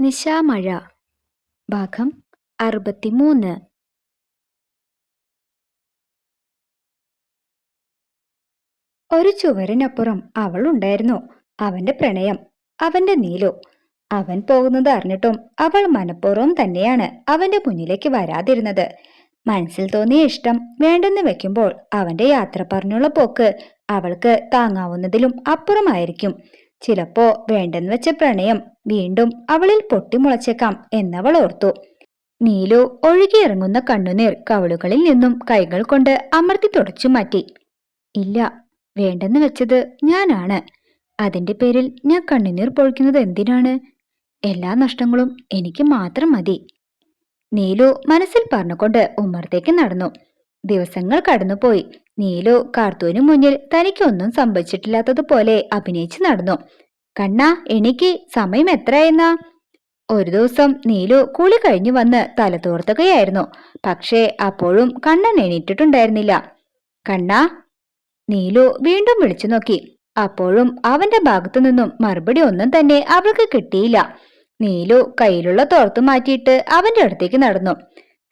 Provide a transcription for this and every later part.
നിശാമഴ. ഭാഗം അറുപത്തിമൂന്ന്. ഒരു ചുവരിനപ്പുറം അവൾ ഉണ്ടായിരുന്നു. അവന്റെ പ്രണയം അവന്റെ നീലു. അവൻ പോകുന്നത് അറിഞ്ഞിട്ടും അവൾ മനഃപൂർവം തന്നെയാണ് അവന്റെ മുന്നിലേക്ക് വരാതിരുന്നത്. മനസ്സിൽ തോന്നിയ ഇഷ്ടം വേണ്ടെന്ന് വെക്കുമ്പോൾ അവന്റെ യാത്ര പറഞ്ഞുള്ള പോക്ക് അവൾക്ക് താങ്ങാവുന്നതിലും അപ്പുറമായിരിക്കും. ചിലപ്പോ വേണ്ടെന്ന് വെച്ച പ്രണയം വീണ്ടും അവളിൽ പൊട്ടിമുളച്ചേക്കാം എന്നവൾ ഓർത്തു. നീലു ഒഴുകിയിറങ്ങുന്ന കണ്ണുനീർ കവളുകളിൽ നിന്നും കൈകൾ കൊണ്ട് അമർത്തി തുടച്ചു മാറ്റി. ഇല്ല വേണ്ടെന്ന് വെച്ചത് ഞാനാണ്. അതിന്റെ പേരിൽ ഞാൻ കണ്ണുനീർ പൊഴിക്കുന്നത് എന്തിനാണ്? എല്ലാ നഷ്ടങ്ങളും എനിക്ക് മാത്രം മതി. നീലു മനസ്സിൽ പറഞ്ഞുകൊണ്ട് ഉമ്മറത്തേക്ക് നടന്നു. ദിവസങ്ങൾ കടന്നുപോയി. നീലു കാർത്തൂന് മുന്നിൽ തനിക്കൊന്നും സംഭവിച്ചിട്ടില്ലാത്തതുപോലെ അഭിനയിച്ച് നടന്നു. കണ്ണ എനിക്ക് സമയം എത്രയെന്നാ ഒരു ദിവസം നീലു കുളി കഴിഞ്ഞു വന്ന് തല തോർത്തുകയായിരുന്നു. പക്ഷേ അപ്പോഴും കണ്ണൻ എണീറ്റിട്ടുണ്ടായിരുന്നില്ല. കണ്ണ നീലു വീണ്ടും വിളിച്ചു നോക്കി. അപ്പോഴും അവന്റെ ഭാഗത്തു നിന്നും മറുപടി ഒന്നും തന്നെ അവൾക്ക് കിട്ടിയില്ല. നീലു കയ്യിലുള്ള തോർത്തു മാറ്റിയിട്ട് അവന്റെ അടുത്തേക്ക് നടന്നു.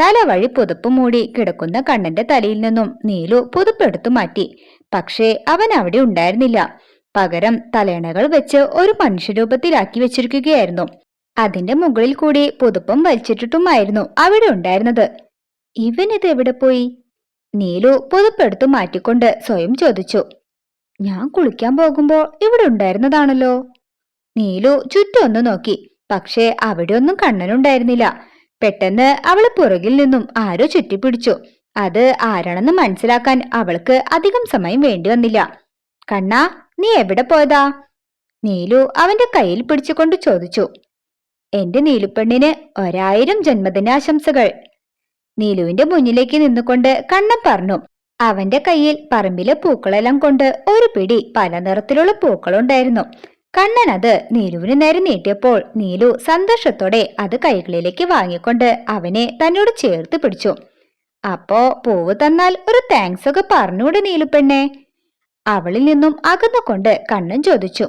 തല വഴി പുതുപ്പ് മൂടി കിടക്കുന്ന കണ്ണന്റെ തലയിൽ നിന്നും നീലു പുതുപ്പെടുത്തു മാറ്റി. പക്ഷേ അവൻ അവിടെ ഉണ്ടായിരുന്നില്ല. പകരം തലയണകൾ വെച്ച് ഒരു മനുഷ്യരൂപത്തിലാക്കി വെച്ചിരിക്കുകയായിരുന്നു. അതിന്റെ മുകളിൽ കൂടി പുതുപ്പം വലിച്ചിട്ടിട്ടുമായിരുന്നു അവിടെ ഉണ്ടായിരുന്നത്. ഇവനിത് എവിടെ പോയി? നീലു പുതുപ്പെടുത്തു മാറ്റിക്കൊണ്ട് സ്വയം ചോദിച്ചു. ഞാൻ കുളിക്കാൻ പോകുമ്പോൾ ഇവിടെ ഉണ്ടായിരുന്നതാണല്ലോ. നീലു ചുറ്റും ഒന്ന് നോക്കി. പക്ഷേ അവിടെയൊന്നും കണ്ണനുണ്ടായിരുന്നില്ല. പെട്ടെന്ന് അവൾ പുറകിൽ നിന്നും ആരോ ചുറ്റിപ്പിടിച്ചു. അത് ആരാണെന്ന് മനസ്സിലാക്കാൻ അവൾക്ക് അധികം സമയം വേണ്ടി വന്നില്ല. കണ്ണാ നീ എവിടെ പോയതാ? നീലു അവന്റെ കയ്യിൽ പിടിച്ചുകൊണ്ട് ചോദിച്ചു. എന്റെ നീലുപ്പെണ്ണിന് ഒരായിരം ജന്മദിനാശംസകൾ. നീലുവിന്റെ മുന്നിലേക്ക് നിന്നുകൊണ്ട് കണ്ണൻ പറഞ്ഞു. അവന്റെ കയ്യിൽ പറമ്പിലെ പൂക്കളെല്ലാം കൊണ്ട് ഒരു പിടി പല നിറത്തിലുള്ള പൂക്കളുണ്ടായിരുന്നു. കണ്ണൻ അത് നീലുവിന് നേരെ നീട്ടിയപ്പോൾ നീലു സന്തോഷത്തോടെ അത് കൈകളിലേക്ക് വാങ്ങിക്കൊണ്ട് അവനെ തന്നോട് ചേർത്ത് പിടിച്ചു. അപ്പോ പൂവ് തന്നാൽ ഒരു താങ്ക്സ് ഒക്കെ പറഞ്ഞൂടെ നീലു പെണ്ണെ? അവളിൽ നിന്നും അകന്നുകൊണ്ട് കണ്ണൻ ചോദിച്ചു.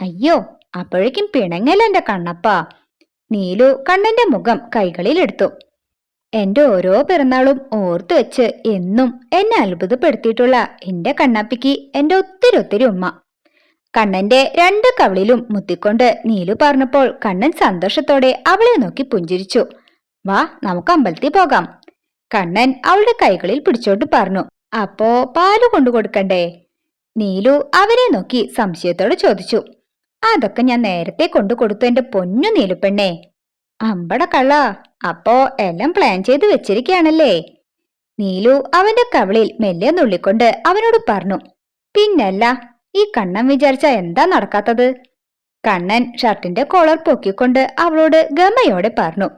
അയ്യോ അപ്പോഴേക്കും പിണങ്ങല്ല എന്റെ കണ്ണപ്പ? നീലു കണ്ണന്റെ മുഖം കൈകളിൽ എടുത്തു. എന്റെ ഓരോ പിറന്നാളും ഓർത്തു വെച്ച് എന്നും എന്നെ അത്ഭുതപ്പെടുത്തിയിട്ടുള്ള എന്റെ കണ്ണാപ്പിക്ക് എന്റെ ഒത്തിരി ഒത്തിരി ഉമ്മ. കണ്ണന്റെ രണ്ട് കവളിലും മുത്തിക്കൊണ്ട് നീലു പറഞ്ഞപ്പോൾ കണ്ണൻ സന്തോഷത്തോടെ അവളെ നോക്കി പുഞ്ചിരിച്ചു. വാ നമുക്ക് അമ്പലത്തിൽ പോകാം. കണ്ണൻ അവളുടെ കൈകളിൽ പിടിച്ചോണ്ട് പറഞ്ഞു. അപ്പോ പാൽ കൊണ്ടു കൊടുക്കണ്ടേ? നീലു അവരെ നോക്കി സംശയത്തോടെ ചോദിച്ചു. അതൊക്കെ ഞാൻ നേരത്തെ കൊണ്ടു കൊടുത്തു എന്റെ പൊന്നു നീലുപ്പെണ്ണേ അമ്പട കള്ള അപ്പോ എല്ലാം പ്ലാൻ ചെയ്ത് വെച്ചിരിക്കുകയാണല്ലേ നീലു അവന്റെ കവളിൽ മെല്ലെ നുള്ളിക്കൊണ്ട് അവനോട് പറഞ്ഞു. പിന്നല്ല ഈ കണ്ണൻ വിചാരിച്ച എന്താ നടക്കാത്തത്? കണ്ണൻ ഷർട്ടിന്റെ കോളർ പൊക്കിക്കൊണ്ട് അവളോട് ഗമയോടെ പറഞ്ഞു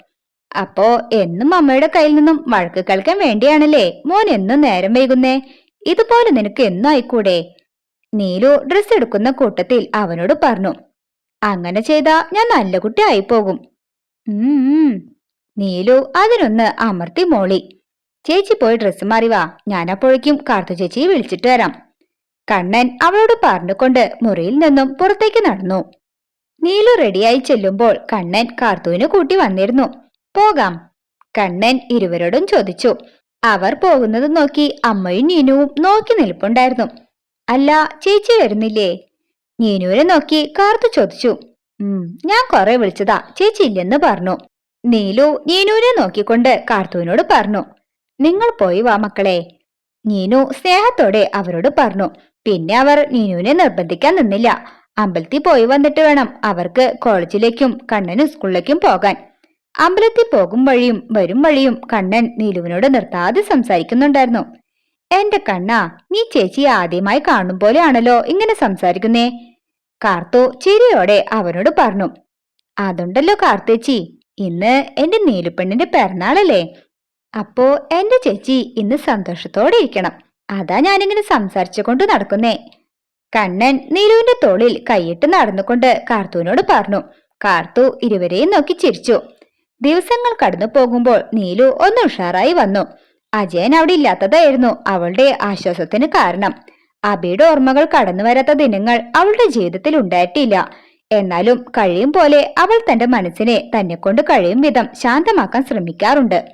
അപ്പോ എന്നും അമ്മയുടെ കയ്യിൽ നിന്നും വഴക്ക് കളിക്കാൻ വേണ്ടിയാണല്ലേ മോൻ എന്നും നേരം വൈകുന്നേ? ഇതുപോലെ നിനക്ക് എന്നും ആയിക്കൂടെ? നീലു ഡ്രസ് എടുക്കുന്ന കൂട്ടത്തിൽ അവനോട് പറഞ്ഞു അങ്ങനെ ചെയ്താ ഞാൻ നല്ല കുട്ടി ആയിപ്പോകും. നീലു അതിനൊന്ന് അമർത്തി മോളി ചേച്ചി പോയി ഡ്രസ്സ് മാറി വാ ഞാൻ അപ്പോഴേക്കും കാർത്തു ചേച്ചിയെ വിളിച്ചിട്ട് വരാം. കണ്ണൻ അവളോട് പറഞ്ഞുകൊണ്ട് മുറിയിൽ നിന്നും പുറത്തേക്ക് നടന്നു. നീലു റെഡിയായി ചെല്ലുമ്പോൾ കണ്ണൻ കാർത്തുവിന് കൂട്ടി വന്നിരുന്നു. പോകാം കണ്ണൻ ഇരുവരോടും ചോദിച്ചു. അവർ പോകുന്നത് നോക്കി അമ്മയും നീനുവും നോക്കി നിൽപ്പുണ്ടായിരുന്നു. അല്ല ചേച്ചി വരുന്നില്ലേ? നീനുവിനെ നോക്കി കാർത്തു ചോദിച്ചു. ഞാൻ കുറെ വിളിച്ചതാ ചേച്ചി ഇല്ലെന്ന് പറഞ്ഞു. നീലു നീനുവിനെ നോക്കിക്കൊണ്ട് കാർത്തുവിനോട് പറഞ്ഞു. നിങ്ങൾ പോയി വാ മക്കളെ നീനു സ്നേഹത്തോടെ അവരോട് പറഞ്ഞു. പിന്നെ അവർ നീനുവിനെ നിർബന്ധിക്കാൻ നിന്നില്ല. അമ്പലത്തിൽ പോയി വന്നിട്ട് വേണം അവർക്ക് കോളേജിലേക്കും കണ്ണനും സ്കൂളിലേക്കും പോകാൻ. അമ്പലത്തിൽ പോകും വഴിയും വരും വഴിയും കണ്ണൻ നീലുവിനോട് നിർത്താതെ സംസാരിക്കുന്നുണ്ടായിരുന്നു. എന്റെ കണ്ണ നീ ചേച്ചി ആദ്യമായി കാണും പോലെയാണല്ലോ ഇങ്ങനെ സംസാരിക്കുന്നേ? കാർത്തു ചിരിയോടെ അവനോട് പറഞ്ഞു. അതുണ്ടല്ലോ കാർത്തേച്ചി ഇന്ന് എന്റെ നീലുപെണ്ണിന്റെ പിറന്നാളല്ലേ. അപ്പോ എന്റെ ചേച്ചി ഇന്ന് സന്തോഷത്തോടെ ഇരിക്കണം. അതാ ഞാനിങ്ങനെ സംസാരിച്ചുകൊണ്ട് നടക്കുന്നേ. കണ്ണൻ നീലുവിന്റെ തോളിൽ കൈയിട്ട് നടന്നുകൊണ്ട് കാർത്തുവിനോട് പറഞ്ഞു. കാർത്തു ഇരുവരെയും നോക്കി ചിരിച്ചു. ദിവസങ്ങൾ കടന്നു പോകുമ്പോൾ നീലു ഒന്ന് ഉഷാറായി വന്നു. അജയൻ അവിടെ ഇല്ലാത്തതായിരുന്നു അവളുടെ ആശ്വാസത്തിന് കാരണം. അബിയുടെ ഓർമ്മകൾ കടന്നു വരാത്ത ദിനങ്ങൾ അവളുടെ ജീവിതത്തിൽ ഉണ്ടായിട്ടില്ല. എന്നാലും കഴിയും പോലെ അവൾ തന്റെ മനസ്സിനെ തന്നെ കൊണ്ട് കഴിയും വിധം ശാന്തമാക്കാൻ ശ്രമിക്കാറുണ്ട്.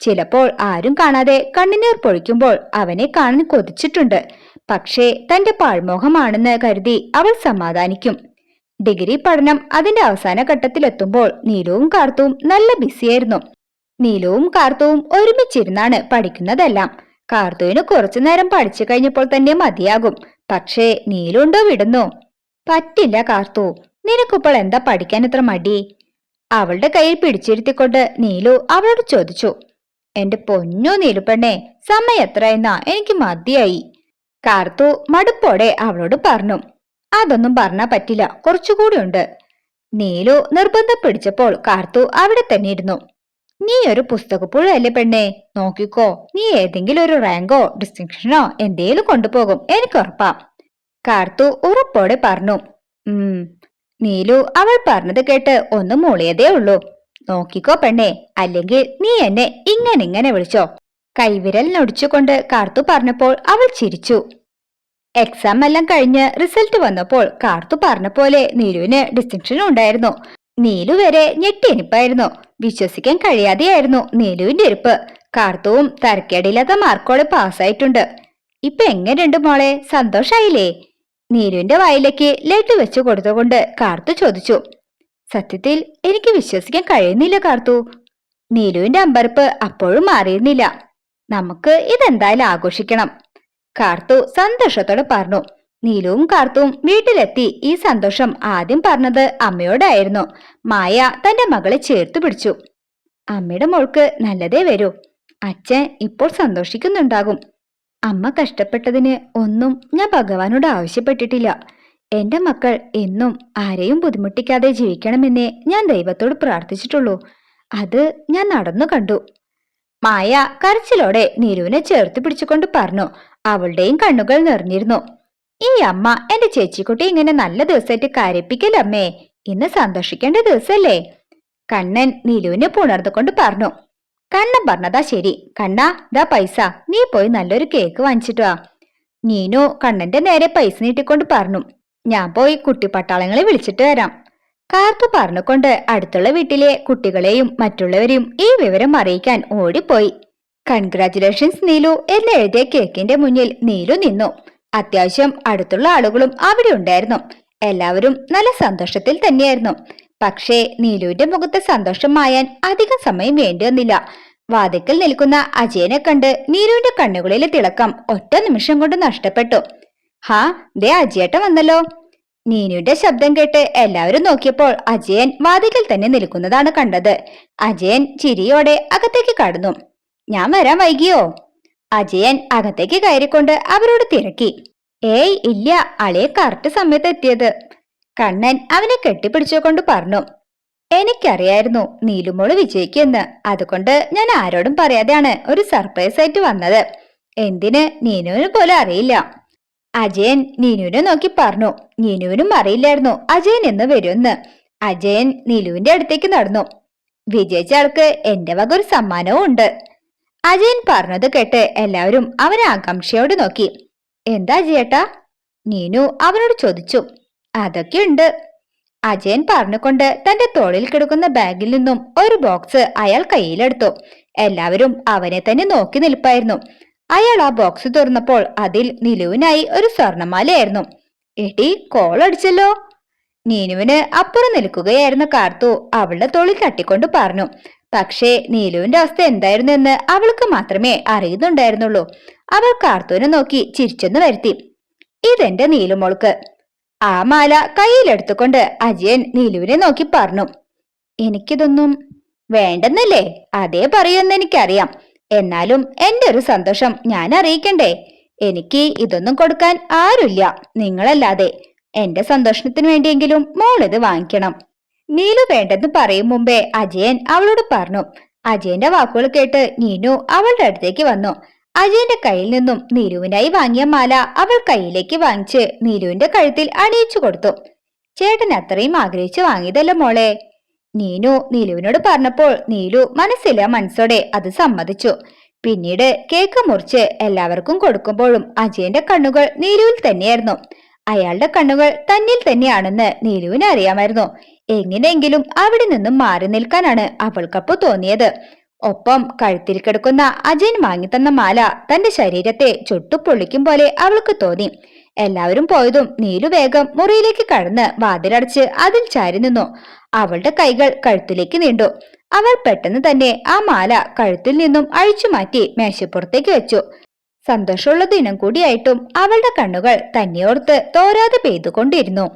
ചിലപ്പോൾ ആരും കാണാതെ കണ്ണുനീർ പൊഴിക്കുമ്പോൾ അവനെ കാണാൻ കൊതിച്ചിട്ടുണ്ട്. പക്ഷേ തന്റെ പാഴ്മോഹമാണെന്ന് കരുതി അവൾ സമാധാനിക്കും. ഡിഗ്രി പഠനം അതിന്റെ അവസാന ഘട്ടത്തിലെത്തുമ്പോൾ നീലവും കാർത്തുവും നല്ല ബിസിയായിരുന്നു. നീലവും കാർത്തുവും ഒരുമിച്ചിരുന്നാണ് പഠിക്കുന്നതെല്ലാം. കാർത്തുവിന് കുറച്ചു നേരം പഠിച്ചു കഴിഞ്ഞപ്പോൾ തന്നെ മതിയാകും. പക്ഷേ നീലുണ്ടോ വിടുന്നു. പറ്റില്ല കാർത്തു. നിനക്കിപ്പോൾ എന്താ പഠിക്കാൻ ഇത്ര മടി? അവളുടെ കയ്യിൽ പിടിച്ചിരുത്തിക്കൊണ്ട് നീലു അവളോട് ചോദിച്ചു. എന്റെ പൊന്നോ നീലുപ്പെണ്ണേ സമയം എത്രയെന്നാ എനിക്ക് മതിയായി. കാർത്തു മടുപ്പോടെ അവളോട് പറഞ്ഞു അതൊന്നും പറഞ്ഞാ പറ്റില്ല കുറച്ചുകൂടി ഉണ്ട്. നീലു നിർബന്ധം പിടിച്ചപ്പോൾ കാർത്തു അവിടെ തന്നെ ഇരുന്നു. നീ ഒരു പുസ്തകപ്പുഴയല്ലേ പെണ്ണേ നോക്കിക്കോ നീ ഏതെങ്കിലും ഒരു റാങ്കോ ഡിസ്റ്റിങ്ഷനോ എന്തേലും കൊണ്ടുപോകും എനിക്ക് ഉറപ്പാ. കാർത്തു ഉറപ്പോടെ പറഞ്ഞു ഉം. നീലു അവൾ പറഞ്ഞത് കേട്ട് ഒന്ന് മൂളിയതേ ഉള്ളൂ. നോക്കിക്കോ പെണ്ണേ അല്ലെങ്കിൽ നീ എന്നെ ഇങ്ങനെ ഇങ്ങനെ വിളിച്ചോ. കൈവിരൽ നൊടിച്ചുകൊണ്ട് കാർത്തു പറഞ്ഞപ്പോൾ അവൾ ചിരിച്ചു. എക്സാം എല്ലാം കഴിഞ്ഞ് റിസൾട്ട് വന്നപ്പോൾ കാർത്തു പറഞ്ഞ പോലെ നീലുവിന് ഡിസ്റ്റിങ്ഷൻ ഉണ്ടായിരുന്നു. നീലു വരെ ഞെട്ടിയിരിപ്പായിരുന്നു വിശ്വസിക്കാൻ കഴിയാതെയായിരുന്നു നീലുവിന്റെ ഇരിപ്പ് കാർത്തുവും തരക്കേടില്ലാത്ത മാർക്കോടെ പാസ്സായിട്ടുണ്ട്. ഇപ്പൊ എങ്ങനെയുണ്ട് മോളെ? സന്തോഷായില്ലേ? നീലുവിന്റെ വായിലേക്ക് ലഡു വെച്ചു കൊടുത്തുകൊണ്ട് കാർത്തു ചോദിച്ചു. സത്യത്തിൽ എനിക്ക് വിശ്വസിക്കാൻ കഴിയുന്നില്ല കാർത്തു. നീലുവിന്റെ അമ്പരപ്പ് അപ്പോഴും മാറിയിരുന്നില്ല. നമുക്ക് ഇതെന്തായാലും ആഘോഷിക്കണം. കാർത്തു സന്തോഷത്തോടെ പറഞ്ഞു. നീലുവും കാർത്തുവും വീട്ടിലെത്തി ഈ സന്തോഷം ആദ്യം പറഞ്ഞത് അമ്മയോടായിരുന്നു. മായ തന്റെ മകളെ ചേർത്ത് പിടിച്ചു. അമ്മയുടെ മോൾക്ക് നല്ലതേ വരൂ. അച്ഛൻ ഇപ്പോൾ സന്തോഷിക്കുന്നുണ്ടാകും. അമ്മ കഷ്ടപ്പെട്ടതിന് ഒന്നും ഞാൻ ഭഗവാനോട് ആവശ്യപ്പെട്ടിട്ടില്ല. എന്റെ മക്കൾ എന്നും ആരെയും ബുദ്ധിമുട്ടിക്കാതെ ജീവിക്കണമെന്നേ ഞാൻ ദൈവത്തോട് പ്രാർത്ഥിച്ചിട്ടുള്ളൂ. അത് ഞാൻ നടന്നു കണ്ടു. മായ കരച്ചിലോടെ നീരുവിനെ ചേർത്ത് പിടിച്ചുകൊണ്ട് പറഞ്ഞു അവളുടെയും കണ്ണുകൾ നിറഞ്ഞിരുന്നു. ഈ അമ്മ എന്റെ ചേച്ചിക്കുട്ടി ഇങ്ങനെ നല്ല ദിവസമായിട്ട് കരപ്പിക്കലമ്മേ ഇന്ന് സന്തോഷിക്കേണ്ട ദിവസല്ലേ കണ്ണൻ നീലുവിനെ പുണർന്നുകൊണ്ട് പറഞ്ഞു കണ്ണൻ പറഞ്ഞതാ ശരി. കണ്ണാ ദാ പൈസ. നീ പോയി നല്ലൊരു കേക്ക് വാങ്ങിച്ചിട്ടുവാ നീനു കണ്ണന്റെ നേരെ പൈസ നീട്ടിക്കൊണ്ട് പറഞ്ഞു ഞാൻ പോയി കുട്ടിപ്പട്ടാളങ്ങളെ വിളിച്ചിട്ട് വരാം. കാർത്തു പറഞ്ഞുകൊണ്ട് അടുത്തുള്ള വീട്ടിലെ കുട്ടികളെയും മറ്റുള്ളവരെയും ഈ വിവരം അറിയിക്കാൻ ഓടിപ്പോയി. കൺഗ്രാചുലേഷൻസ് നീലു. എന്ന് എഴുതിയ കേക്കിന്റെ മുന്നിൽ നീലു നിന്നു. അത്യാവശ്യം അടുത്തുള്ള ആളുകളും അവിടെ ഉണ്ടായിരുന്നു. എല്ലാവരും നല്ല സന്തോഷത്തിൽ തന്നെയായിരുന്നു. പക്ഷേ നീലുവിന്റെ മുഖത്ത് സന്തോഷം മായാൻ അധികം സമയം വേണ്ടി വന്നില്ല. വാതിക്കൽ നിൽക്കുന്ന അജയനെ കണ്ട് നീലുവിന്റെ കണ്ണുകളിലെ തിളക്കം ഒറ്റ നിമിഷം കൊണ്ട് നഷ്ടപ്പെട്ടു. ഹാ ദേ അജിയേട്ട വന്നല്ലോ. നീനുവിന്റെ ശബ്ദം കേട്ട് എല്ലാവരും നോക്കിയപ്പോൾ അജയൻ വാതിക്കൽ തന്നെ നിൽക്കുന്നതാണ് കണ്ടത്. അജയൻ ചിരിയോടെ അകത്തേക്ക് കടന്നു. ഞാൻ വരാൻ വൈകിയോ? അജയൻ അകത്തേക്ക് കയറിക്കൊണ്ട് അവരോട് തിരക്കി. ഏയ് ഇല്ല അളിയെ കറക്റ്റ് സമയത്ത് എത്തിയത്. കണ്ണൻ അവനെ കെട്ടിപ്പിടിച്ചുകൊണ്ട് പറഞ്ഞു. എനിക്കറിയായിരുന്നു നീലുമോൾ വിജയിക്കുമെന്ന്. അതുകൊണ്ട് ഞാൻ ആരോടും പറയാതെയാണ് ഒരു സർപ്രൈസ് ആയിട്ട് വന്നത്. എന്തിന് നീനുവിന് പോലും അറിയില്ല. അജയൻ നീനുവിനെ നോക്കി പറഞ്ഞു. നീനുവിനും അറിയില്ലായിരുന്നു അജയൻ എന്ന് വരുമെന്ന്. അജയൻ നീലുവിന്റെ അടുത്തേക്ക് നടന്നു. വിജയിച്ച ആൾക്ക് എന്റെ വക ഒരു സമ്മാനവും ഉണ്ട്. അജയൻ പറഞ്ഞത് കേട്ട് എല്ലാവരും അവനെ ആകാംക്ഷയോട് നോക്കി. എന്താ അജയേട്ടാ? നീനു അവനോട് ചോദിച്ചു. അതൊക്കെയുണ്ട് അജയൻ പറഞ്ഞുകൊണ്ട് തന്റെ തോളിൽ കിടക്കുന്ന ബാഗിൽ നിന്നും ഒരു ബോക്സ് അയാൾ കയ്യിലെടുത്തു. എല്ലാവരും അവനെ തന്നെ നോക്കി നിൽപ്പായിരുന്നു. അയാൾ ആ ബോക്സ് തുറന്നപ്പോൾ അതിൽ നിലുവിനായി ഒരു സ്വർണമാലയായിരുന്നു എടി കോൾ അടിച്ചല്ലോ. നീനുവിന് അപ്പുറം നിൽക്കുകയായിരുന്ന കാർത്തു അവളുടെ തോളിൽ തട്ടിക്കൊണ്ട് പറഞ്ഞു. പക്ഷേ നീലുവിന്റെ അവസ്ഥ എന്തായിരുന്നു എന്ന് അവൾക്ക് മാത്രമേ അറിയുന്നുണ്ടായിരുന്നുള്ളൂ. അവൾ കാർത്തുവിനെ നോക്കി ചിരിച്ചെന്ന് വരുത്തി. ഇതെന്റെ നീലുമോൾക്ക്. ആ മാല കയ്യിലെടുത്തുകൊണ്ട് അജയൻ നീലുവിനെ നോക്കി പറഞ്ഞു. എനിക്കിതൊന്നും വേണ്ടെന്നല്ലേ? അതേ പറയുമെന്ന് എനിക്കറിയാം. എന്നാലും എന്റെ ഒരു സന്തോഷം ഞാൻ അറിയിക്കണ്ടേ. എനിക്ക് ഇതൊന്നും കൊടുക്കാൻ ആരുമില്ല. നിങ്ങളല്ലാതെ എന്റെ സന്തോഷത്തിന് വേണ്ടിയെങ്കിലും മോൾ ഇത് വാങ്ങിക്കണം. നീലു വേണ്ടെന്ന് പറയും മുമ്പേ അജയൻ അവളോട് പറഞ്ഞു. അജയന്റെ വാക്കുകൾ കേട്ട് നീനു അവളുടെ അടുത്തേക്ക് വന്നു. അജയന്റെ കയ്യിൽ നിന്നും നീലുവിനായി വാങ്ങിയ മാല അവൾ കയ്യിലേക്ക് വാങ്ങിച്ച് നീലുവിന്റെ കഴുത്തിൽ അണിയിച്ചു കൊടുത്തു. ചേട്ടൻ അത്രയും ആഗ്രഹിച്ചു വാങ്ങിയതല്ല മോളെ? നീനു നീലുവിനോട് പറഞ്ഞപ്പോൾ നീലു മനസ്സില്ല മനസ്സോടെ അത് സമ്മതിച്ചു. പിന്നീട് കേക്ക് മുറിച്ച് എല്ലാവർക്കും കൊടുക്കുമ്പോഴും അജയന്റെ കണ്ണുകൾ നീലുവിൽ തന്നെയായിരുന്നു. അയാളുടെ കണ്ണുകൾ തന്നിൽ തന്നെയാണെന്ന് നീലുവിന് അറിയാമായിരുന്നു. എങ്ങനെയെങ്കിലും അവിടെ നിന്നും മാറി നിൽക്കാനാണ് അവൾക്കപ്പോ തോന്നിയത്. ഒപ്പം കഴുത്തിൽ കിടക്കുന്ന അജയൻ വാങ്ങിത്തന്ന മാല തന്റെ ശരീരത്തെ ചുട്ടുപൊള്ളിക്കും പോലെ അവൾക്ക് തോന്നി. എല്ലാവരും പോയതും നീലു വേഗം മുറിയിലേക്ക് കടന്ന് വാതിലടച്ച് അതിൽ ചാരി നിന്നു. അവളുടെ കൈകൾ കഴുത്തിലേക്ക് നീണ്ടു. അവൾ പെട്ടെന്ന് തന്നെ ആ മാല കഴുത്തിൽ നിന്നും അഴിച്ചു മാറ്റി മേശപ്പുറത്തേക്ക് വെച്ചു. സന്തോഷമുള്ള ദിനം കൂടിയായിട്ടും അവളുടെ കണ്ണുകൾ തന്നെയോർത്ത് തോരാതെ പെയ്തുകൊണ്ടിരുന്നു.